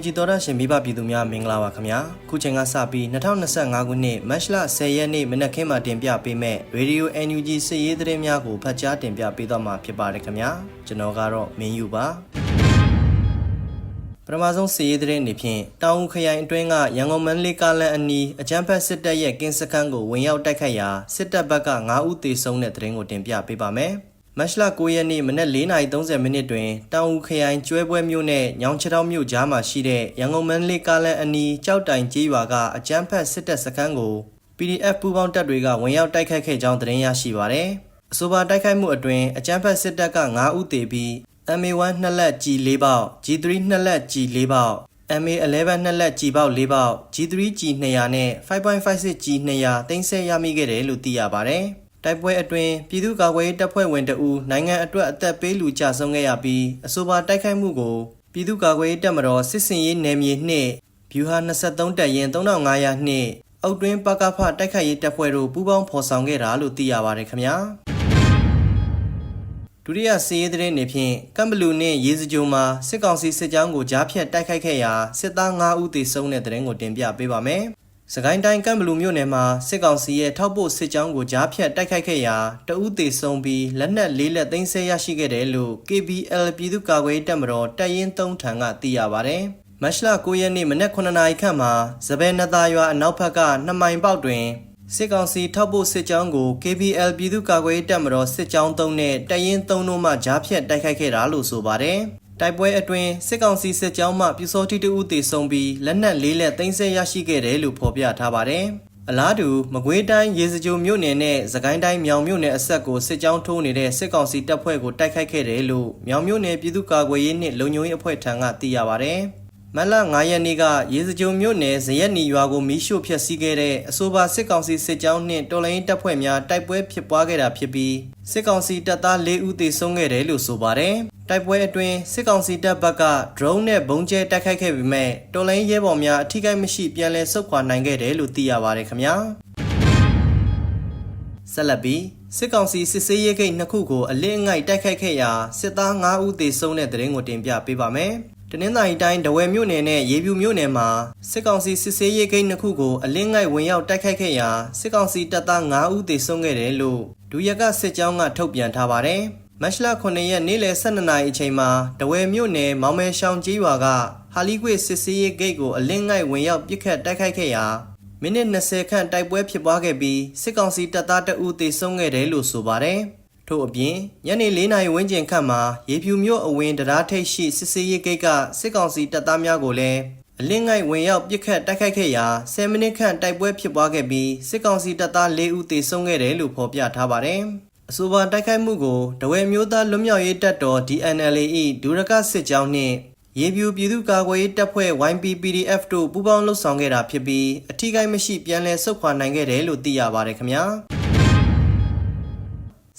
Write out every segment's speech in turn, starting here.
NUG သောရရှင်မိဘပြည်သူများမင်္ဂလာပါခင်ဗျာခုချိန်ကစပြီး2025ခုနှစ်မတ်လ10ရက်နေ့မနက်ခင်းမှာတင်ပြပေးမဲ့ Radio NUG စစ်ရေးသတင်းများကိုဖတ်ကြားတင်ပြပေးတော့မှာဖြစ်ပါတယ်ခင်ဗျာကျွန်တော်ကတော့မင်းယူပါပထမဆုံးစစ်ရေးသတင်းအနေဖြင့်တောင်ဦးခရိုင်အတွင်းကရန်ကုန်မန္တလေးကားလမ်းအနီးအကြမ်းဖက်စစ်တပ်ရဲ့ကင်းစခန်းကိုဝင်ရောက်တိုက်ခတ်ရာစစ်တပ်ဘက်က9ဦးသေဆုံးတဲ့သတင်းကိုတင်ပြပေးပါမယ် မတ်လ9ရက်နေ့မနက်4:30မိနစ်တွင်တောင်ဦးခရိုင်ကျွဲပွဲမြို့နယ်ညောင်ချတောင်မြို့ကြားမှာရှိတဲ့ရန်ကုန်မန္တလေးကားလမ်းအနီးကြောက်တိုင်ကျေးရွာကအကြမ်းဖက်စစ်တပ်စခန်းကို PDF ပူးပေါင်းတပ်တွေကဝင်ရောက်တိုက်ခတ်ခဲ့ကြောင်းသတင်းရရှိပါရယ်။အဆိုပါတိုက်ခိုက်မှုအတွင်းအကြမ်းဖက်စစ်တပ်က9ဦးသေပြီး MA1 နှစ်လက်ကြီး၄ပေါက် G3 နှစ်လက်ကြီး၄ပေါက် MA11 နှစ်လက်ကြီးပေါက်၄ပေါက် G3 ကြီး200 နဲ့5.56ကြီး200 တင်ဆက်ရမိခဲ့တယ်လို့သိရပါရယ်။ တိုက်ပွဲအတွင်းပြည်သူ့ကာကွယ်ရေးတပ်ဖွဲ့ဝင်တအူနိုင်ငံအတွက်အသက်ပေးလူကြဆုံးခဲ့ရပြီးအဆိုပါတိုက်ခိုက်မှုကိုပြည်သူ့ကာကွယ်ရေးတပ်မတော်စစ်စင်ရေးနယ်မြေနှင့်ဗျူဟာ23တပ်ရင်း3500နှင့်အောက်တွင်းပကဖတိုက်ခိုက်ရေးတပ်ဖွဲ့တို့ပူးပေါင်းဖော်ဆောင်ခဲ့တာလို့သိရပါတယ်ခင်ဗျာဒုတိယစီးရေးသတင်းနေဖြင့်ကမ်ဘလူနှင့်ရေစကြိုမှာစစ်ကောင်စီစစ်ကြောင်းကိုကြားဖြတ်တိုက်ခိုက်ခဲ့ရာစစ်သား9ဦးသေဆုံးတဲ့သတင်းကိုတင်ပြပေးပါမယ်။ စကိုင်းတိုင်းကမ်ဘလူမြို့နယ်မှာစစ်ကောင်စီရဲ့ထောက်ပို့စစ်ကြောင်းကိုကြားဖြတ်တိုက်ခိုက်ခဲ့ရာတအူးသေဆုံးပြီးလက်နက်လေးလက်သိမ်းဆဲရရှိခဲ့တယ်လို့ KBL ပြည်သူ့ကာကွယ်ရေးတပ်မတော်တပ်ရင်း3ထံကသိရပါဗျ။မတ်လ9ရက်နေ့မနက်9နာရီခန့်မှာစပယ်နသားရွာအနောက်ဘက်က2မိုင်ပေါက်တွင်စစ်ကောင်စီထောက်ပို့စစ်ကြောင်းကို KBL ပြည်သူ့ကာကွယ်ရေးတပ်မတော်စစ်ကြောင်း3နဲ့တပ်ရင်း3တို့မှကြားဖြတ်တိုက်ခိုက်ခဲ့တာလို့ဆိုပါတယ်။ တိုက်ပွဲအတွင်းစစ်ကောင်စီစစ်ကြောင်းမှပြူစောတိတဦးတေဆုံးပြီးလက်နက်လေးလက်သိမ်းဆည်းရရှိခဲ့တယ်လို့ဖော်ပြထားပါတယ်။အလားတူမကွေးတိုင်းရေစကြိုမြို့နယ်နဲ့စကိုင်းတိုင်းမြောင်မြို့နယ်အဆက်ကိုစစ်ကြောင်းထိုးနေတဲ့စစ်ကောင်စီတပ်ဖွဲ့ကိုတိုက်ခိုက်ခဲ့တယ်လို့မြောင်မြို့နယ်ပြည်သူ့ကာကွယ်ရေးနှင့်လုံခြုံရေးအဖွဲ့ထံကသိရပါတယ်။ မလ9ရက်နေ့ကရေစကြိုမြို့နယ်ဇရက်နီရွာကိုမီးရှို့ဖျက်ဆီးခဲ့တဲ့အဆိုပါစစ်ကောင်စီစစ်ကြောင်းနှင့်တော်လိုင်းတပ်ဖွဲ့များတိုက်ပွဲဖြစ်ပွားခဲ့တာဖြစ်ပြီးစစ်ကောင်စီတပ်သား၄ဦးသေဆုံးခဲ့တယ်လို့ဆိုပါတယ်။တိုက်ပွဲအတွင်းစစ်ကောင်စီတပ်ဘက်က drone နဲ့ဘုံကျဲတိုက်ခိုက်ခဲ့ပေမဲ့တော်လိုင်းရဲဘော်များအထိကိမရှိပြန်လည်ဆုတ်ခွာနိုင်ခဲ့တယ်လို့သိရပါတယ်ခင်ဗျာ။ဆက်လက်ပြီးစစ်ကောင်စီစစ်ဆေးရေးဂိတ်နှစ်ခုကိုအလင်းငိုက်တိုက်ခိုက်ခဲ့ရာစစ်သား9ဦးသေဆုံးတဲ့တဲ့ရင်ကိုတင်ပြပေးပါမယ်။ တနင်္သာရီတိုင်းဒဝယ်မြို့နယ်နဲ့ရေပြူမြို့နယ်မှာစစ်ကောင်စီစစ်ဆေးရေးဂိတ်နှစ်ခုကိုအလင်းငိုက်ဝင်ရောက်တိုက်ခိုက်ခဲ့ရာစစ်ကောင်စီတပ်သား9ဦးသေဆုံးခဲ့တယ်လို့ဒူရကစစ်ကြောင်းကထုတ်ပြန်ထားပါတယ်။မတ်လ9ရက်နေ့လယ်12နာရီအချိန်မှာဒဝယ်မြို့နယ်မောင်မဲရှောင်းကျေးရွာကဟာလီကွေစစ်ဆေးရေးဂိတ်ကိုအလင်းငိုက်ဝင်ရောက်ပစ်ခတ်တိုက်ခိုက်ခဲ့ရာမိနစ်20ခန့်တိုက်ပွဲဖြစ်ပွားခဲ့ပြီးစစ်ကောင်စီတပ်သားတအူးသေဆုံးခဲ့တယ်လို့ဆိုပါတယ်။ ထို့အပြင်ညနေ၄နာရီဝန်းကျင်ခန့်မှာရေဖြူမြို့အဝင်တရားထိပ်ရှိစစ်စေးရေးဂိတ်ကစစ်ကောင်စီတပ်သားများကိုလည်းအလင်းငိုက်ဝင်ရောက်ပစ်ခတ်တိုက်ခိုက်ခဲ့ရာ10မိနစ်ခန့်တိုက်ပွဲဖြစ်ပွားခဲ့ပြီးစစ်ကောင်စီတပ်သား၄ဦးသေဆုံးခဲ့တယ်လို့ဖော်ပြထားပါတယ်။အဆိုပါတိုက်ခိုက်မှုကိုတဝဲမျိုးသားလွတ်မြောက်ရေးတပ်တော် DNLA ၏ဒူရကစစ်ကြောင်းနှင့်ရေပြူပြည်သူ့ကာကွယ်ရေးတပ်ဖွဲ့ YPPDF တို့ပူးပေါင်းလှုပ်ဆောင်ခဲ့တာဖြစ်ပြီးအထူးကိမရှိပြန်လည်ဆုတ်ခွာနိုင်ခဲ့တယ်လို့သိရပါတယ်ခင်ဗျာ။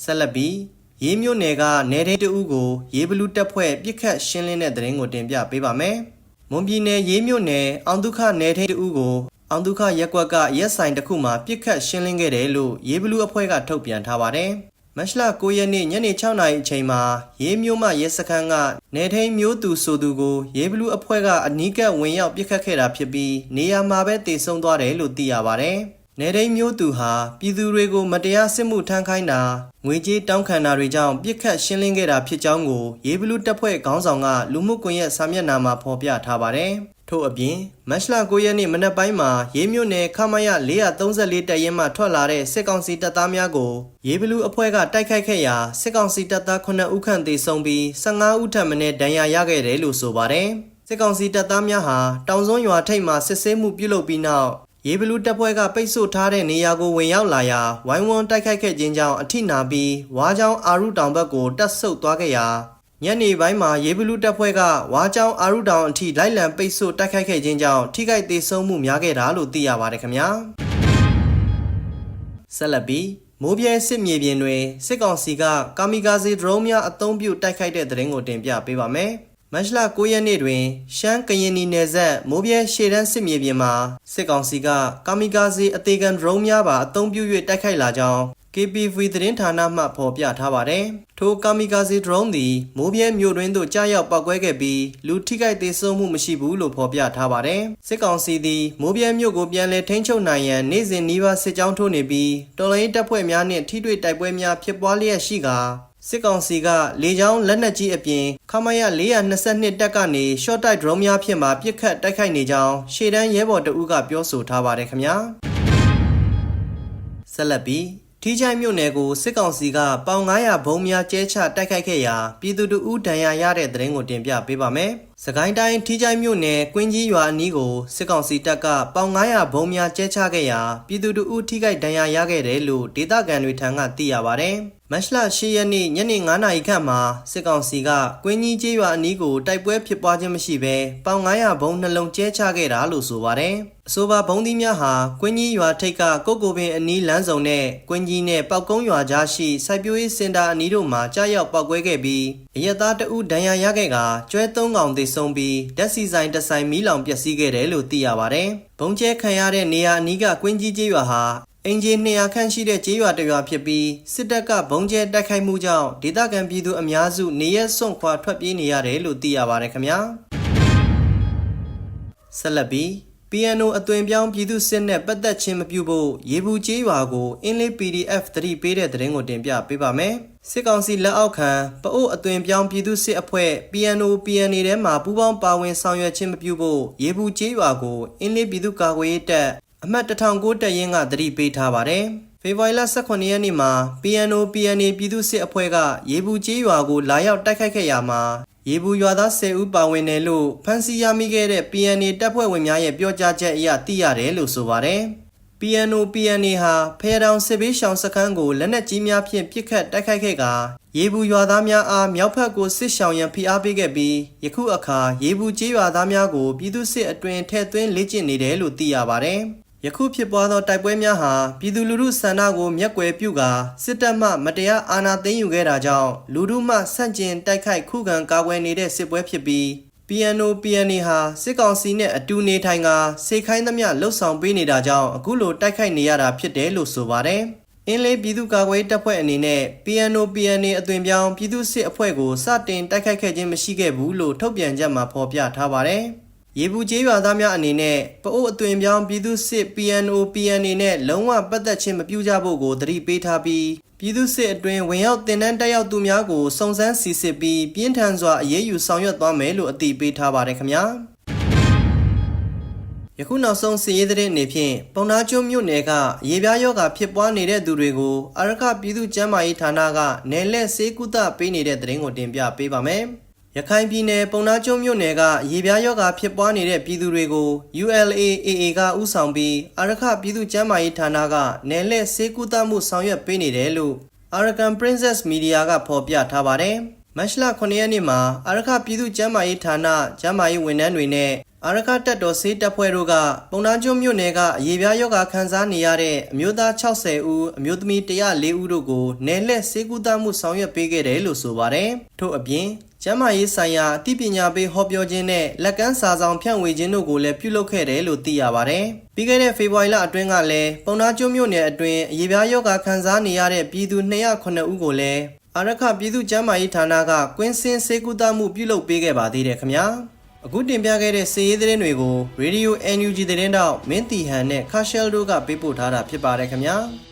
ဆက်လက်ပြီးရေးမြို့နယ်ကနယ်ထိန်တအုပ်ကိုရေးဘလူးတပ်ဖွဲ့ပြစ်ခတ်ရှင်းလင်းတဲ့တဲ့ရင်ကိုတင်ပြပေးပါမယ်။မွန်ပြည်နယ်ရေးမြို့နယ်အောင်ဒုခနယ်ထိန်တအုပ်ကိုအောင်ဒုခရက်ကွက်ကရက်ဆိုင်တစ်ခုမှာပြစ်ခတ်ရှင်းလင်းခဲ့တယ်လို့ရေးဘလူးအဖွဲ့ကထုတ်ပြန်ထားပါတယ်။မတ်လ9ရက်နေ့ညနေ6နာရီအချိန်မှာရေးမျိုးမှရဲစခန်းကနေထိန်မျိုးသူဆိုသူကိုရေးဘလူးအဖွဲ့ကအနီးကပ်ဝင်ရောက်ပြစ်ခတ်ခဲ့တာဖြစ်ပြီးနေရာမှာပဲတေဆုံးသွားတယ်လို့သိရပါတယ်။ နေဒိန်မျိုးသူဟာပြည်သူတွေကိုမတရားစစ်မှုထမ်းခိုင်းတာငွေကြေးတောင်းခံတာတွေကြောင့်ပြစ်ခတ်ရှင်းလင်းခဲ့တာဖြစ်ကြောင်းကိုရေးဘလူးတပ်ဖွဲ့ခေါင်းဆောင်ကလူမှုကွန်ရက်စာမျက်နှာမှာဖော်ပြထားပါတယ်။ထို့အပြင်မတ်လ9ရက်နေ့မနက်ပိုင်းမှာရေးမြို့နယ်ခမရ434တပ်ရင်းမှထွက်လာတဲ့စစ်ကောင်စီတပ်သားများကိုရေးဘလူးအဖွဲ့ကတိုက်ခိုက်ခဲ့ရာစစ်ကောင်စီတပ်သား9ဦးခန့်သေဆုံးပြီး15ဦးထပ်မံဒဏ်ရာရခဲ့တယ်လို့ဆိုပါတယ်။စစ်ကောင်စီတပ်သားများဟာတောင်စွန်းရွာထိပ်မှာစစ်ဆေးမှုပြုလုပ်ပြီးနောက် ရေဘလူးတပ်ဖွဲ့ကပိတ်ဆို့ထားတဲ့နေရာကိုဝင်ရောက်လာရာဝိုင်းဝန်းတိုက်ခိုက်ခဲ့ခြင်းကြောင့်အထိနာပြီးဝါးချောင်းအာရုတောင်ဘက်ကိုတက်ဆုပ်သွားခဲ့ရာညနေပိုင်းမှာရေဘလူးတပ်ဖွဲ့ကဝါးချောင်းအာရုတောင်အထိလိုက်လံပိတ်ဆို့တိုက်ခိုက်ခဲ့ခြင်းကြောင့်ထိခိုက်သေးဆုံးမှုများခဲ့တာလို့သိရပါတယ်ခင်ဗျာဆက်လက်ပြီးမိုးပြဲစစ်မြေပြင်တွင်စစ်ကောင်စီကကာမီကာဇီဒရုန်းများအုံပြုတိုက်ခိုက်တဲ့တဲ့ရင်ကိုတင်ပြပေးပါမယ်။ မတ်လ9ရက်နေ့တွင်ရှမ်းကရင်နီနယ်စပ်မိုးပြဲရှေ့တန်းစစ်မြေပြင်မှာစစ်ကောင်စီကကာမီကာဇီအသေးခံဒရုန်းများပါအသုံးပြု၍တိုက်ခိုက်လာကြောင်း KPV သတင်းဌာနမှဖော်ပြထားပါတယ်။ထိုကာမီကာဇီဒရုန်းသည်မိုးပြဲမြို့တွင်သို့ကြားရောက်ပောက်ကွဲခဲ့ပြီးလူထိခိုက်ဒေဆုံးမှုမရှိဘူးလို့ဖော်ပြထားပါတယ်။စစ်ကောင်စီသည်မိုးပြဲမြို့ကိုပြန်လည်ထိန်းချုပ်နိုင်ရန်နေ့စဉ်နီးပါးစစ်ကြောင်းထိုးနေပြီးတော်လိုင်းတပ်ဖွဲ့များနှင့်ထိတွေ့တိုက်ပွဲများဖြစ်ပွားလျက်ရှိကာ စစ်ကောင်စီကလေကြောင်းလက်နက်ကြီးအပြင်ခမရ422တပ်ကနေ short type drone များဖြင့်မှပစ်ခတ်တိုက်ခိုက်နေကြောင်းရှေ့တန်းရဲဘော်တအုပ်ကပြောဆိုထားပါတယ်ခင်ဗျာဆက်လက်ပြီးထီးချိုင်မြို့နယ်ကိုစစ်ကောင်စီကပေါင်900ဘုံများကျဲချတိုက်ခိုက်ခဲ့ရာပြည်သူတို့ဦးဒဏ်ရာရတဲ့တဲ့ရင်ကိုတင်ပြပေးပါမယ်။စကိုင်းတိုင်းထီးချိုင်မြို့နယ်ကွင်းကြီးရွာအနီးကိုစစ်ကောင်စီတပ်ကပေါင်900ဘုံများကျဲချခဲ့ရာပြည်သူတို့ဦးထိခိုက်ဒဏ်ရာရခဲ့တယ်လို့ဒေသခံတွေထံကသိရပါဗျ။ မတ်လ10ရက်နေ့ညနေ9နာရီခန့်မှာစစ်ကောင်စီကကွင်းကြီးကျေးရွာအနီးကိုတိုက်ပွဲဖြစ်ပွားခြင်းမရှိဘဲပေါင်900ဘုံနှလုံးကျဲချခဲ့တာလို့ဆိုပါတယ်။အဆိုပါဘုံသီးများဟာကွင်းကြီးရွာထိပ်ကကုတ်ကိုပင်အနီးလမ်းစုံနဲ့ကွင်းကြီးနဲ့ပောက်ကုန်းရွာကြားရှိစိုက်ပျိုးရေးစင်တာအနီးတို့မှာကြားရောက်ပောက်ကွဲခဲ့ပြီးအရက်သားတအုပ်ဒဏ်ရာရခဲ့ကကျွဲသုံးကောင်သေဆုံးပြီးဓာတ်ဆီဆိုင်တစ်ဆိုင်မီးလောင်ပျက်စီးခဲ့တယ်လို့သိရပါတယ်။ဘုံကျဲခံရတဲ့နေရာအနီးကကွင်းကြီးကျေးရွာဟာ အင်ဂျင်200ခန့်ရှိတဲ့ကျေးရွာတစ်ရွာဖြစ်ပြီးစစ်တပ်ကဘုံကျဲတိုက်ခိုက်မှုကြောင့်ဒေသခံပြည်သူအများစုနေရက်စွန့်ခွာထွက်ပြေးနေရတယ်လို့သိရပါတယ်ခင်ဗျာဆက်လက်ပြီး PNO အသွင်ပြောင်းပြည်သူစစ်နဲ့ပတ်သက်ခြင်းမပြုဖို့ရေဘူးကျေးရွာကိုအင်းလေး PDF သတိပေးတဲ့သတင်းကိုတင်ပြပေးပါမယ်စစ်ကောင်စီလက်အောက်ခံပအို့အသွင်ပြောင်းပြည်သူစစ်အဖွဲ့ PNO PNA ထဲမှာပူးပေါင်းပါဝင်ဆောင်ရွက်ခြင်းမပြုဖို့ရေဘူးကျေးရွာကိုအင်းလေးပြည်သူ့ကာကွယ်ရေးတပ် အမှတ်1009တပ်ရင်းကသတိပေးထားပါတယ်။ဖေဖော်ဝါရီလ18ရက်နေ့မှာ PNO PNA ပြည်သူ့စစ်အဖွဲ့ကရေဘူးကျေးရွာကိုလာရောက်တိုက်ခိုက်ခဲ့ရမှာရေဘူးရွာသား10ဦးပါဝင်တယ်လို့ဖမ်းဆီးရမိခဲ့တဲ့ PNA တပ်ဖွဲ့ဝင်များရဲ့ပြောကြားချက်အရသိရတယ်လို့ဆိုပါတယ်။ PNO PNA ဟာဖဲတောင်စစ်ဘေးရှောင်စခန်းကိုလက်နက်ကြီးများဖြင့်ပစ်ခတ်တိုက်ခိုက်ခဲ့ကာရေဘူးရွာသားများအားမြောက်ဖက်ကိုစစ်ရှောင်ရန်ဖိအားပေးခဲ့ပြီးယခုအခါရေဘူးကျေးရွာသားများကိုပြည်သူစစ်အတွင်ထဲ့သွင်းလေ့ကျင့်နေတယ်လို့သိရပါတယ်။ ယခုဖြစ်ပွားသောတိုက်ပွဲများဟာပြည်သူလူထုဆန္ဒကိုမျက်ကွယ်ပြုကာစစ်တပ်မှမတရားအာဏာသိမ်းယူခဲ့တာကြောင့်လူထုမှဆန့်ကျင်တိုက်ခိုက်ခုခံကာကွယ်နေတဲ့စစ်ပွဲဖြစ်ပြီး PNO PNA ဟာစစ်ကောင်စီနဲ့အတူနေထိုင်ကာစေခိုင်းသမျှလှုပ်ဆောင်ပေးနေတာကြောင့်အခုလိုတိုက်ခိုက်နေရတာဖြစ်တယ်လို့ဆိုပါတယ်။အင်းလေးပြည်သူ့ကာကွယ်တပ်ဖွဲ့အနေနဲ့ PNO PNA အသွင်ပြောင်းပြည်သူ့စစ်အဖွဲ့ကိုစတင်တိုက်ခိုက်ခဲ့ခြင်းမရှိခဲ့ဘူးလို့ထုတ်ပြန်ချက်မှာဖော်ပြထားပါတယ်။ ရေဘူးကျေးရွာသားများအနေနဲ့ပအိုးအသွင်ပြောင်းပြည်သူစစ် PNO PNA နဲ့လုံးဝပတ်သက်ခြင်းမပြုကြဖို့ကိုသတိပေးထားပြီးပြည်သူစစ်အတွင်းဝင်ရောက်တင်နန်းတက်ရောက်သူများကိုစုံစမ်းစစ်ဆေးပြီးပြင်းထန်စွာအရေးယူဆောင်ရွက်သွားမယ်လို့အတည်ပြုထားပါတယ်ခင်ဗျာယခုနောက်ဆုံးစီးရေးတဲ့အနေဖြင့်ပုံနာကျွန်းမြို့နယ်ကရေပြားယောဂါဖြစ်ပွားနေတဲ့သူတွေကိုအရခပြည်သူ့ကျန်းမာရေးဌာနကနယ်လက်ဆေးကုသပေးနေတဲ့သတင်းကိုတင်ပြပေးပါမယ်။ ရခိုင်ပြည်နယ်ပုံနာကျွန်းမြို့နယ်ကရေပြားယောဂါဖြစ်ပွားနေတဲ့ပြည်သူတွေကို ULAAA ကဥဆောင်ပြီးအာရခပြည်သူ့ကျန်းမာရေးဌာနကနယ်လက်ဆေးကုသမှုဆောင်ရွက်ပေးနေတယ်လို့ Arakan Princess Media ကဖော်ပြထားပါတယ်။မတ်လ9ရက်နေ့မှာအာရခပြည်သူ့ကျန်းမာရေးဌာနကျန်းမာရေးဝန်ထမ်းတွေနဲ့ အာရခတပ်တော်စေးတပ်ဖွဲ့တို့ကပုံနာကျွန်းမြို့နယ်ကရေပြားယောဂါခံစားနေရတဲ့အမျိုးသား60ဦးအမျိုးသမီး104ဦးတို့ကိုနယ်လက်ဆေးကုသမှုဆောင်ရွက်ပေးခဲ့တယ်လို့ဆိုပါတယ်။ထို့အပြင်ကျမ်းမာရေးဆိုင်ရာအသိပညာပေးဟောပြောခြင်းနဲ့လက်ကမ်းစာဆောင်ဖြန့်ဝေခြင်းတို့ကိုလည်းပြုလုပ်ခဲ့တယ်လို့သိရပါတယ်။ပြီးခဲ့တဲ့ဖေဖော်ဝါရီလအတွင်းကလည်းပုံနာကျွန်းမြို့နယ်အတွင်းအရေးပြားယောဂခံစားနေရတဲ့ပြည်သူ209ဦးကိုလည်းအာရခပြည်သူ့ကျန်းမာရေးဌာနကကွင်းစင်းစေကူတာမှုပြုလုပ်ပေးခဲ့ပါသေးတယ်ခင်ဗျာ။ အခုတင်ပြခဲ့တဲ့စီးရေးသတင်းတွေကို Radio NUG သတင်းတောက်မင်းတီဟန်နဲ့ခါရှယ်တို့ကပေးပို့ထားတာဖြစ်ပါတယ်ခင်ဗျာ။